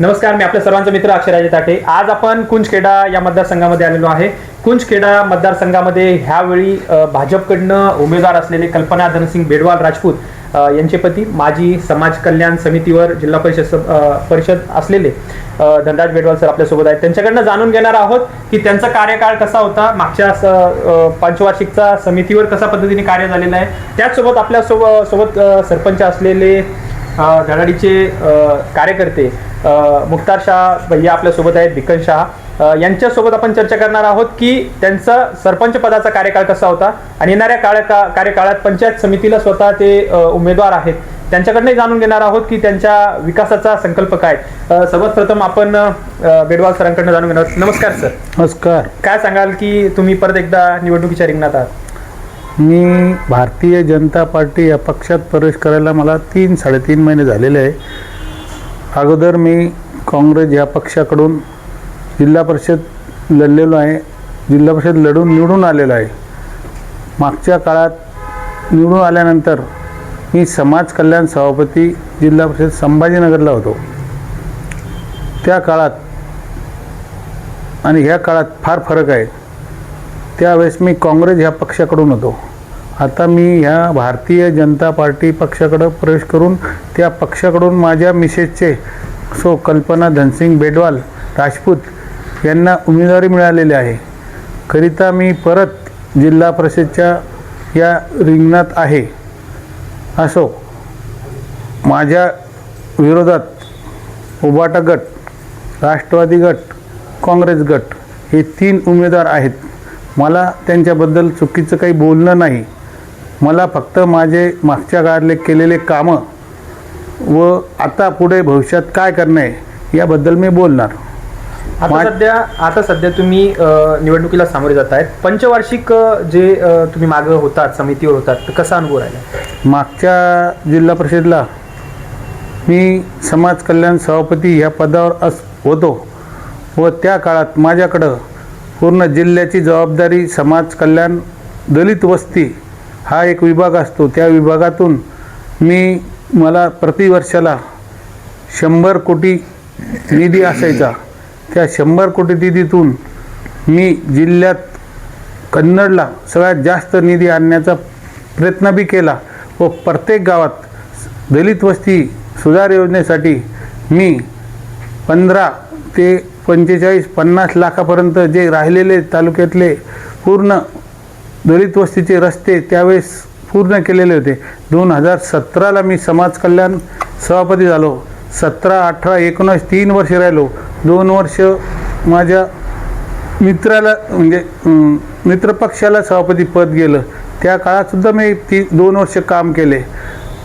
नमस्कार मी आपल्या सर्वांचा मित्र अक्षराजे ताटे. आज आपण कुंजखेडा या मतदारसंघामध्ये आलेलो आहे. कुंजखेडा मतदारसंघामध्ये ह्यावेळी भाजपकडनं उमेदवार असलेले कल्पना धनसिंग बेडवाल राजपूत यांचे पती माजी समाज कल्याण समितीवर जिल्हा परिषद परिषद असलेले धनराज बेडवाल सर आपल्यासोबत आहेत. त्यांच्याकडनं जाणून घेणार आहोत की त्यांचा कार्यकाळ कसा होता मागच्या पंचवार्षिकचा समितीवर कसा पद्धतीने कार्य झालेलं आहे. त्याचसोबत आपल्यासोबत सोबत सरपंच असलेले धडाडीचे कार्यकर्ते मुख्तार शाह भैया आपल्यासोबत आहेत भिकन शाह. यांच्यासोबत आपण चर्चा करणार आहोत की त्यांचा सरपंच पदाचा कार्यकाळ कसा होता आणि येणाऱ्या काळ का कार्यकाळात पंचायत समितीला स्वतः ते उमेदवार आहेत. त्यांच्याकडनंही जाणून घेणार आहोत की त्यांच्या विकासाचा संकल्प काय सर्वात प्रथम आपण बेडवाल सरांकडनं जाणून घेणार आहोत. नमस्कार सर. नमस्कार. काय सांगाल की तुम्ही परत एकदा निवडणुकीच्या रिंगणात आहात? मी भारतीय जनता पार्टी या पक्षात प्रवेश करायला मला तीन साडेतीन महिने झालेले आहे. अगोदर मी काँग्रेस या पक्षाकडून जिल्हा परिषद लढलेलो आहे. जिल्हा परिषद लढून निवडून आलेलो आहे. मागच्या काळात निवडून आल्यानंतर मी समाज कल्याण सभापती जिल्हा परिषद संभाजीनगरला होतो. त्या काळात आणि ह्या काळात फार फरक आहे. त्यावेळेस मी काँग्रेस ह्या पक्षाकडून होतो. आता मी ह्या भारतीय जनता पार्टी पक्षाकडं प्रवेश करून त्या पक्षाकडून माझ्या मिसेसचे सो कल्पना धनसिंग बेडवाल राजपूत यांना उमेदवारी मिळालेली आहे. करिता मी परत जिल्हा परिषदच्या या रिंगणात आहे. असो माझ्या विरोधात उबाटा गट राष्ट्रवादी गट काँग्रेस गट हे तीन उमेदवार आहेत. मला त्यांच्याबद्दल चुकीचं काही बोलणं नाही. मला फक्त माझे मागच्या काळातले केलेले कामं व आता पुढे भविष्यात काय करणे याबद्दल मी बोलणार. आता सध्या आता सध्या तुम्ही निवडणुकीला सामोरे जात आहेत पंचवार्षिक जे तुम्ही मागं होतात समितीवर होतात तर कसा अनुभव राहिला? मागच्या जिल्हा परिषदला मी समाज कल्याण सभापती ह्या पदावर अस होतो व त्या काळात माझ्याकडं पूर्ण जिल्ह्याची जबाबदारी समाज कल्याण दलित वस्ती हा एक विभाग असतो. त्या विभागातून मी मला प्रतिवर्षाला शंभर कोटी निधी असायचा. त्या शंभर कोटी निधीतून मी जिल्ह्यात कन्नडला सगळ्यात जास्त निधी आणण्याचा प्रयत्न बी केला व प्रत्येक गावात दलित वस्ती सुधार योजनेसाठी मी पंधरा ते पंचेचाळीस पन्नास लाखापर्यंत जे राहिलेले तालुक्यातले पूर्ण दलित वस्तीचे रस्ते त्यावेळेस पूर्ण केलेले होते. दोन हजार सतराला मी समाज कल्याण सभापती झालो. सतरा अठरा एकोणीस तीन वर्ष राहिलो. दोन वर्ष माझ्या मित्राला म्हणजे मित्रपक्षाला सभापती पद गेलं. त्या काळातसुद्धा मी ती दोन वर्ष काम केले.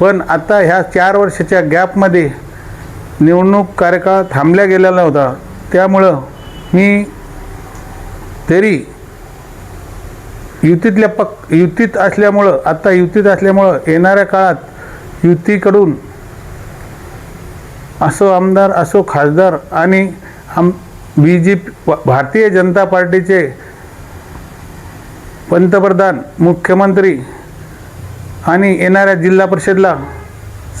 पण आता ह्या चार वर्षाच्या गॅपमध्ये निवडणूक कार्यकाळ थांबल्या गेलेला होता त्यामुळं मी तरी युतीतल्या पक युतीत असल्यामुळं आत्ता युतीत असल्यामुळं येणाऱ्या काळात युतीकडून असो आमदार असो खासदार आणि आम B J P Bharatiya Janata पार्टीचे पंतप्रधान मुख्यमंत्री आणि येणाऱ्या जिल्हा परिषदला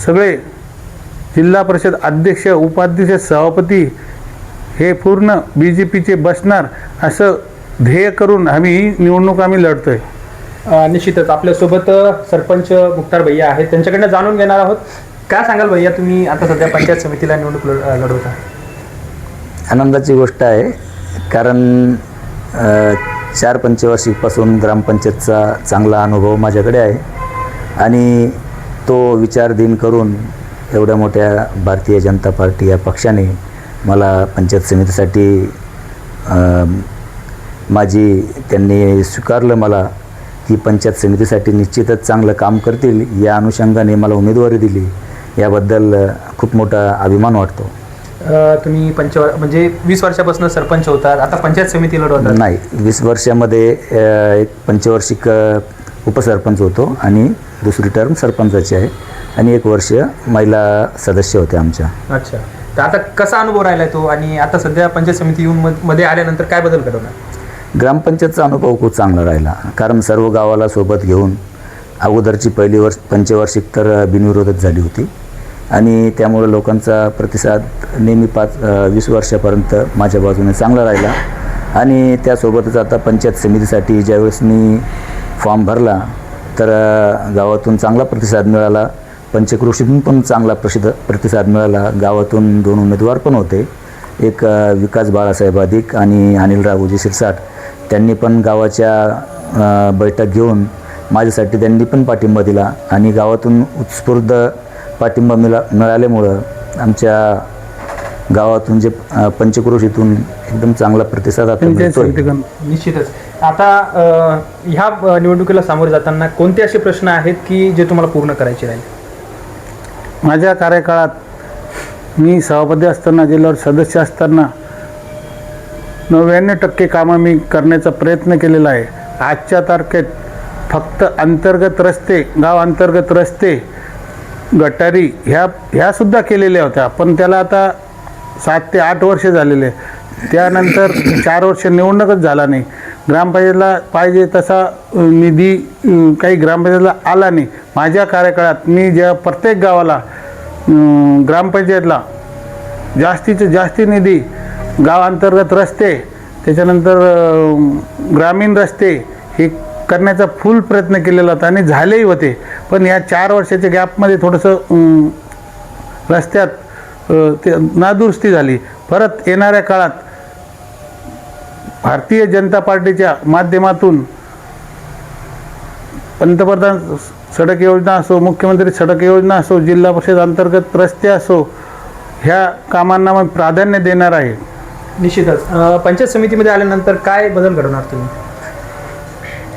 सगळे जिल्हा परिषद अध्यक्ष उपाध्यक्ष सभापती हे पूर्ण बी जे पीचे बसणार असं ध्येय करून आम्ही ही निवडणूक आम्ही लढतोय. निश्चितच. आपल्यासोबत सरपंच मुख्तार भैया आहेत. त्यांच्याकडनं जाणून घेणार आहोत. काय सांगाल भैया तुम्ही आता सध्या पंचायत समितीला निवडणूक लढवता? आनंदाची गोष्ट आहे. कारण चार पंचवार्षिकपासून ग्रामपंचायतचा चांगला अनुभव माझ्याकडे आहे. आणि तो विचार दिन करून एवढ्या मोठ्या भारतीय जनता पार्टी या पक्षाने मला पंचायत समितीसाठी माझी त्यांनी स्वीकारलं मला की पंचायत समितीसाठी निश्चितच चांगलं काम करतील. या अनुषंगाने मला उमेदवारी दिली. याबद्दल खूप मोठा अभिमान वाटतो. तुम्ही पंच म्हणजे वीस वर्षापासून सरपंच होतात. आता पंचायत समिती लढवतात. नाही वीस वर्षामध्ये एक पंचवार्षिक उपसरपंच होतो आणि दुसरी टर्म सरपंचाची आहे. आणि एक वर्ष महिला सदस्य होत्या आमच्या. अच्छा. तर आता कसा अनुभव राहिला तो? आणि आता सध्या पंचायत समिती येऊन मध्ये आल्यानंतर काय बदल घडवणार ग्रामपंचायतचा अनुभव खूप चांगला राहिला. कारण सर्व गावाला सोबत घेऊन अगोदरची पहिली वर्ष पंचवार्षिक तर बिनविरोधच झाली होती. आणि त्यामुळं लोकांचा प्रतिसाद नेहमी पाच वीस वर्षापर्यंत माझ्या बाजूने चांगला राहिला. आणि त्यासोबतच आता पंचायत समितीसाठी ज्यावेळेस मी फॉर्म भरला तर गावातून चांगला प्रतिसाद मिळाला. पंचक्रोशीतून पण चांगला प्रसिद्ध प्रतिसाद मिळाला. गावातून दोन उमेदवार पण होते. एक विकास बाळासाहेब अधिक आणि अनिल राघोजी शिरसाट. त्यांनी पण गावाच्या बैठक घेऊन माझ्यासाठी त्यांनी पण पाठिंबा दिला आणि गावातून उत्स्फूर्त पाठिंबा मिळा मिळाल्यामुळं आमच्या गावातून जे पंचक्रोशीतून एकदम चांगला प्रतिसाद निश्चितच. आता ह्या निवडणुकीला सामोरे जाताना कोणते असे प्रश्न आहेत की जे तुम्हाला पूर्ण करायचे राहील? माझ्या कार्यकाळात मी सभापती असताना जिल्ह्यावर सदस्य असताना नव्याण्णव टक्के कामं मी करण्याचा प्रयत्न केलेला आहे. आजच्या तारखेत फक्त अंतर्गत रस्ते गाव अंतर्गत रस्ते गटारी ह्या ह्यासुद्धा केलेल्या होत्या. पण त्याला आता सात ते आठ वर्ष झालेले. त्यानंतर चार वर्ष निवडणूकच झाला नाही. ग्रामपंचायतला पाहिजे तसा निधी काही ग्रामपंचायतला आला नाही. माझ्या कार्यकाळात मी ज्या प्रत्येक गावाला ग्रामपंचायतला जास्तीचे जास्ती निधी गावांतर्गत रस्ते त्याच्यानंतर ग्रामीण रस्ते हे करण्याचा फुल प्रयत्न केलेला होता आणि झालेही होते. पण या चार वर्षाच्या गॅपमध्ये थोडंसं रस्त्यात ते नादुरुस्ती झाली. परत येणाऱ्या काळात भारतीय जनता पार्टीच्या माध्यमातून पंतप्रधान सडक योजना असो मुख्यमंत्री सडक योजना असो जिल्हा परिषद अंतर्गत रस्ते असो ह्या कामांना मग प्राधान्य देणार आहे. निश्चितच. पंचायत समितीमध्ये आल्यानंतर काय बदल घडवणार तुम्ही?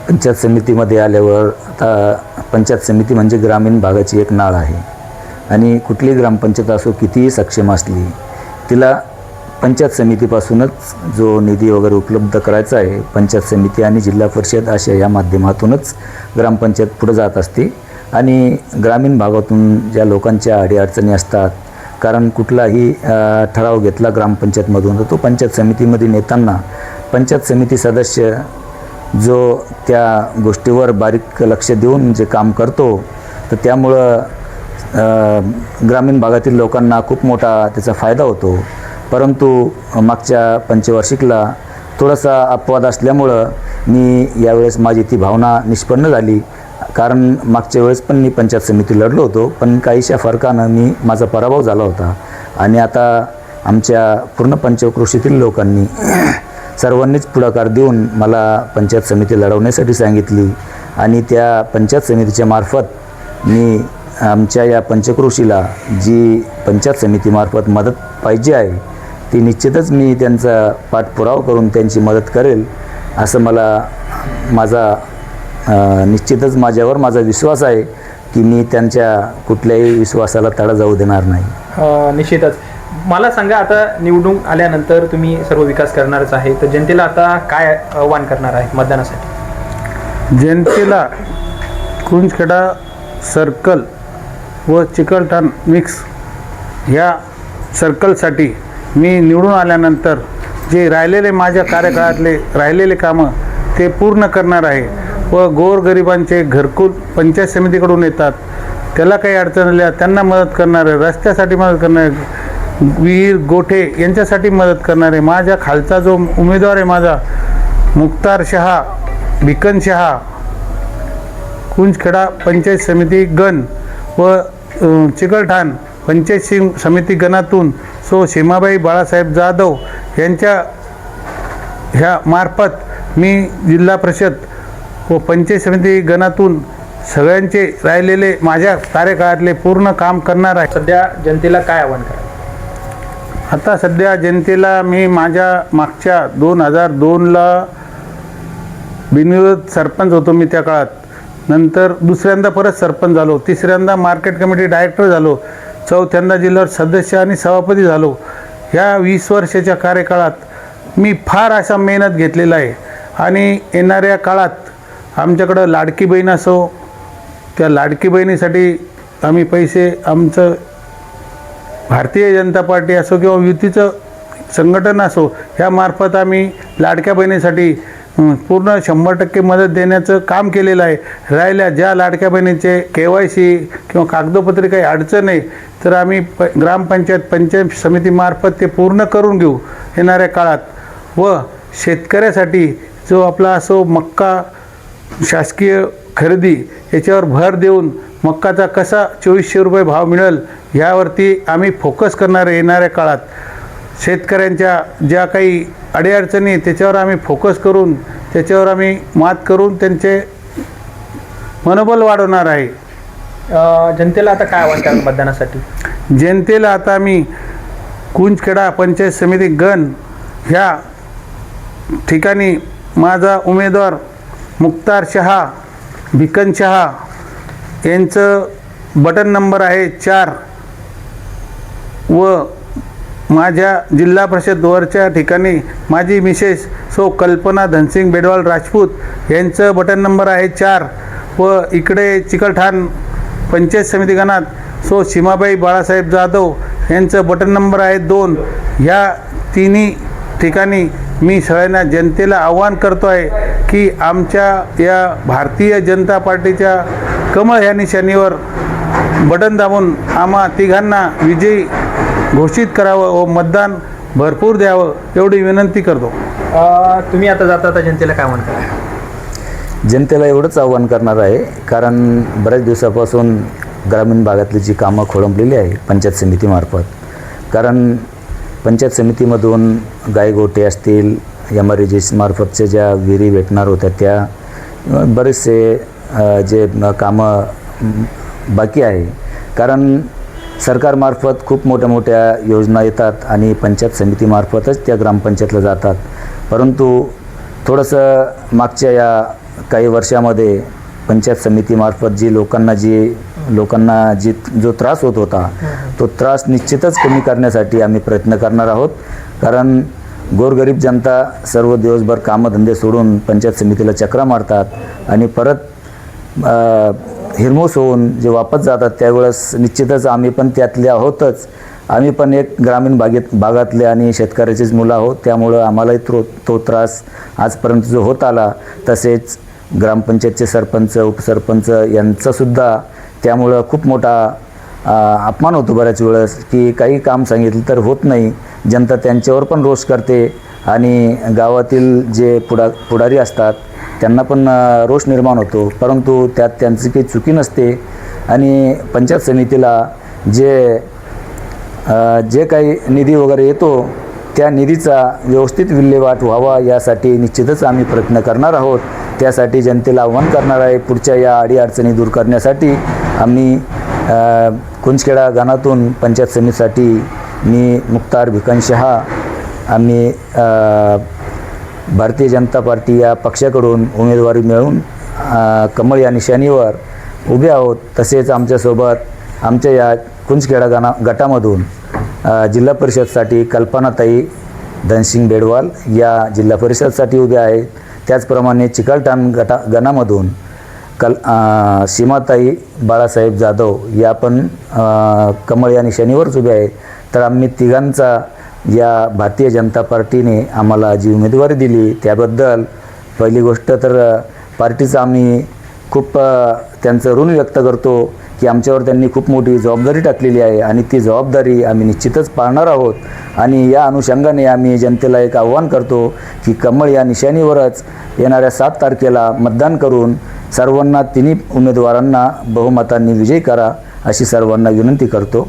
पंचायत समितीमध्ये आल्यावर आता पंचायत समिती म्हणजे ग्रामीण भागाची एक नाळ आहे. आणि कुठलीही ग्रामपंचायत असो कितीही सक्षम असली तिला पंचायत समितीपासूनच जो निधी वगैरे उपलब्ध करायचा आहे पंचायत समिती आणि जिल्हा परिषद अशा या माध्यमातूनच ग्रामपंचायत पुढे जात असते. आणि ग्रामीण भागातून ज्या लोकांच्या अडीअडचणी असतात कारण कुठलाही ठराव घेतला ग्रामपंचायतमधून तर तो पंचायत समितीमध्ये नेताना पंचायत समिती सदस्य जो त्या गोष्टीवर बारीक लक्ष देऊन जे काम करतो तर त्यामुळं ग्रामीण भागातील लोकांना खूप मोठा त्याचा फायदा होतो. परंतु मागच्या पंचवार्षिकला थोडासा अपवाद असल्यामुळं मी यावेळेस माझी ती भावना निष्पन्न झाली. कारण मागच्या वेळेस पण मी पंचायत समिती लढलो होतो पण काहीशा फरकानं मी माझा पराभव झाला होता. आणि आता आमच्या पूर्ण पंचकृषीतील लोकांनी सर्वांनीच पुढाकार देऊन मला पंचायत समिती लढवण्यासाठी सांगितली. आणि त्या पंचायत समितीच्या मार्फत मी आमच्या या पंचकृषीला जी पंचायत समितीमार्फत मदत पाहिजे आहे ती निश्चितच मी त्यांचा पाठपुरावा करून त्यांची मदत करेल असं मला माझा निश्चितच माझ्यावर माझा विश्वास आहे की मी त्यांच्या कुठल्याही विश्वासाला तडा जाऊ देणार नाही. निश्चितच. मला सांगा आता निवडून आल्यानंतर तुम्ही सर्व विकास करणारच आहे तर जनतेला आता काय आव्हान करणार आहे मतदानासाठी? जनतेला कुंजखेडा सर्कल व चिकलठाण मिक्स ह्या सर्कलसाठी मी निवडून आल्यानंतर जे राहिलेले माझ्या कार्यकाळातले राहिलेले कामं ते पूर्ण करणार आहे व गोरगरिबांचे घरकुल पंचायत समितीकडून येतात. त्याला काही अडचण आल्या त्यांना मदत करणारे रस्त्यासाठी मदत करणार विहीर गोठे यांच्यासाठी मदत करणारे माझ्या खालचा जो उमेदवार आहे माझा मुक्तार शहा भिकन शहा कुंजखेडा पंचायत समिती गण व चिकलठाण पंचायत समिती गणातून सो सीमाबाई बाळासाहेब जाधव यांच्या ह्या मार्फत मी जिल्हा परिषद व पंचायत समिती गणातून सगळ्यांचे राहिलेले माझ्या कार्यकाळातले पूर्ण काम करणार आहे. सध्या जनतेला काय आव्हान करा आता सध्या जनतेला मी माझ्या मागच्या दोन हजार दोनला बिनविरोध सरपंच होतो मी त्या काळात. नंतर दुसऱ्यांदा परत सरपंच झालो. तिसऱ्यांदा मार्केट कमिटी डायरेक्टर झालो. चौथ्यांदा जिल्ह्यावर सदस्य आणि सभापती झालो. ह्या वीस वर्षाच्या कार्यकाळात मी फार असा मेहनत घेतलेला आहे. आणि येणाऱ्या काळात आमच्याकडं लाडकी बहीण असो त्या लाडकी बहिणीसाठी आम्ही पैसे आमचं भारतीय जनता पार्टी असो किंवा युतीचं संघटन असो ह्यामार्फत आम्ही लाडक्या बहिणीसाठी पूर्ण शंभर टक्के मदत देण्याचं काम केलेलं आहे. राहिल्या ज्या लाडक्या बहिणीचे के वाय सी किंवा कागदोपत्री काही अडचण आहे तर आम्ही प ग्रामपंचायत पंचायत समितीमार्फत ते पूर्ण करून घेऊ येणाऱ्या काळात. व शेतकऱ्यासाठी जो आपला असो मक्का शासकीय खरेदी याच्यावर भर देऊन मक्काचा कसा चोवीसशे रुपये भाव मिळेल यावरती आम्ही फोकस करणार येणाऱ्या काळात. शेतकऱ्यांच्या ज्या काही अडीअडचणी त्याच्यावर आम्ही फोकस करून त्याच्यावर आम्ही मात करून त्यांचे मनोबल वाढवणार आहे. अ, जनतेला आता काय आव्हान कराल मतदानासाठी? जनतेला आता आम्ही कुंजखेडा पंचायत समिती गण ह्या ठिकाणी माझा उमेदवार मुक्तार शहा भिकन शहा यांचं बटन नंबर आहे चार व माझ्या जिल्हा परिषदवरच्या ठिकाणी माझी मिसेस सो कल्पना धनसिंग बेडवाल राजपूत यांचं बटन नंबर आहे चार व इकडे चिकलठाण पंचायत समिती गणात सो सीमाबाई बाळासाहेब जाधव यांचं बटन नंबर आहे दोन. ह्या तिन्ही ठिकाणी मी सगळ्यांना जनतेला आव्हान करतो आहे की आमच्या या भारतीय जनता पार्टीच्या कमळ ह्या निशाणीवर बटन दाबून आम्हा तिघांना विजयी घोषित करावं व मतदान भरपूर द्यावं एवढी विनंती करतो. तुम्ही आता जाता आता जनतेला काय म्हणता? जनतेला एवढंच आव्हान करणार आहे कारण बऱ्याच दिवसापासून ग्रामीण भागातली जी कामं खोळंबलेली आहे पंचायत समितीमार्फत. कारण पंचायत समितीमधून गायगोटे असतील एम आर मार्फतच्या ज्या विहिरी भेटणार होत्या त्या बरेचसे जे कामं बाकी आहे. कारण सरकारमार्फत खूप मोठ्या मोठ्या योजना येतात आणि पंचायत समितीमार्फतच त्या ग्रामपंचायतला जातात. परंतु थोडंसं मागच्या या काही वर्षामध्ये पंचायत समितीमार्फत जी लोकांना जी लोकांना जी जो त्रास होत होता तो त्रास निश्चितच कमी करण्यासाठी आम्ही प्रयत्न करणार आहोत. कारण गोरगरीब जनता सर्व दिवसभर कामधंदे सोडून पंचायत समितीला चक्रा मारतात आणि परत हिरमोस होऊन जे वापस जातात त्यावेळेस निश्चितच आम्ही पण त्यातले आहोतच. आम्ही पण एक ग्रामीण भागेत भागातले आणि शेतकऱ्याचीच मुलं आहोत. त्यामुळं आम्हालाही तो तो त्रास आजपर्यंत जो होत आला तसेच ग्रामपंचायतचे सरपंच उपसरपंच यांचासुद्धा त्यामुळं खूप मोठा अपमान होतो बऱ्याच वेळेस की काही काम सांगितलं तर होत नाही. जनता त्यांच्यावर पण रोष करते आणि गावातील जे पुढा पुढारी असतात त्यांना पण रोष निर्माण होतो. परंतु त्यात त्यांची काही चुकी नसते. आणि पंचायत समितीला जे जे काही निधी वगैरे येतो त्या निधीचा व्यवस्थित विल्हेवाट व्हावा यासाठी निश्चितच आम्ही प्रयत्न करणार आहोत. त्यासाठी जनतेला आव्हान करणार आहे. पुढच्या या अडीअडचणी दूर करण्यासाठी आम्ही कुंजखेडा गानातून पंचायत समितीसाठी मी मुक्तार भिकन शहा आम्ही भारतीय जनता पार्टी या पक्षाकडून उमेदवारी मिळवून कमळ या निशाणीवर उभे आहोत. तसेच आमच्यासोबत आमच्या या कुंजखेडा गाना गटामधून जिल्हा परिषदसाठी कल्पनाताई धनसिंग बेडवाल या जिल्हा परिषदसाठी उभ्या आहेत. त्याचप्रमाणे चिकलठाण गटा गणामधून कल सीमाताई बाळासाहेब जाधव या पण कमळ या निशाणीवरच उभ्या आहेत. तर आम्ही तिघांचा या भारतीय जनता पार्टीने आम्हाला जी उमेदवारी दिली त्याबद्दल पहिली गोष्ट तर पार्टीचं आम्ही खूप त्यांचं ऋण व्यक्त करतो की आमच्यावर त्यांनी खूप मोठी जबाबदारी टाकलेली आहे आणि ती जबाबदारी आम्ही निश्चितच पाळणार आहोत. आणि या अनुषंगाने आम्ही जनतेला एक आव्हान करतो की कमळ या निशाणीवरच येणाऱ्या सात तारखेला मतदान करून सर्वांना तिन्ही उमेदवारांना बहुमतांनी विजयी करा अशी सर्वांना विनंती करतो.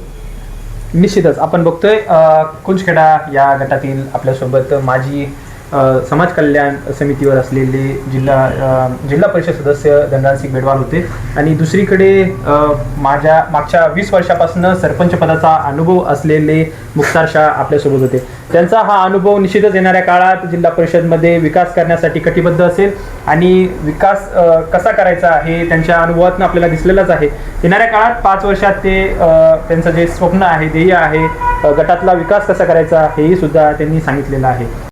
निश्चितच. आपण बघतोय अ, कुंजखेडा या गटातील आपल्यासोबत माजी समाज कल्याण समितीवर असलेले जिल्हा जिल्हा परिषद सदस्य धनराजसिंग बेडवाल होते. आणि दुसरीकडे माझ्या मागच्या वीस वर्षापासून सरपंच पदाचा अनुभव असलेले मुख्तार शाह आपल्यासोबत होते. त्यांचा हा अनुभव निश्चितच येणाऱ्या काळात जिल्हा परिषदमध्ये विकास करण्यासाठी कटिबद्ध असेल. आणि विकास कसा करायचा हे त्यांच्या अनुभवातून आपल्याला दिसलेलंच आहे. येणाऱ्या काळात पाच वर्षात ते त्यांचं जे स्वप्न आहे ध्येय आहे गटातला विकास कसा करायचा हेही सुद्धा त्यांनी सांगितलेलं आहे.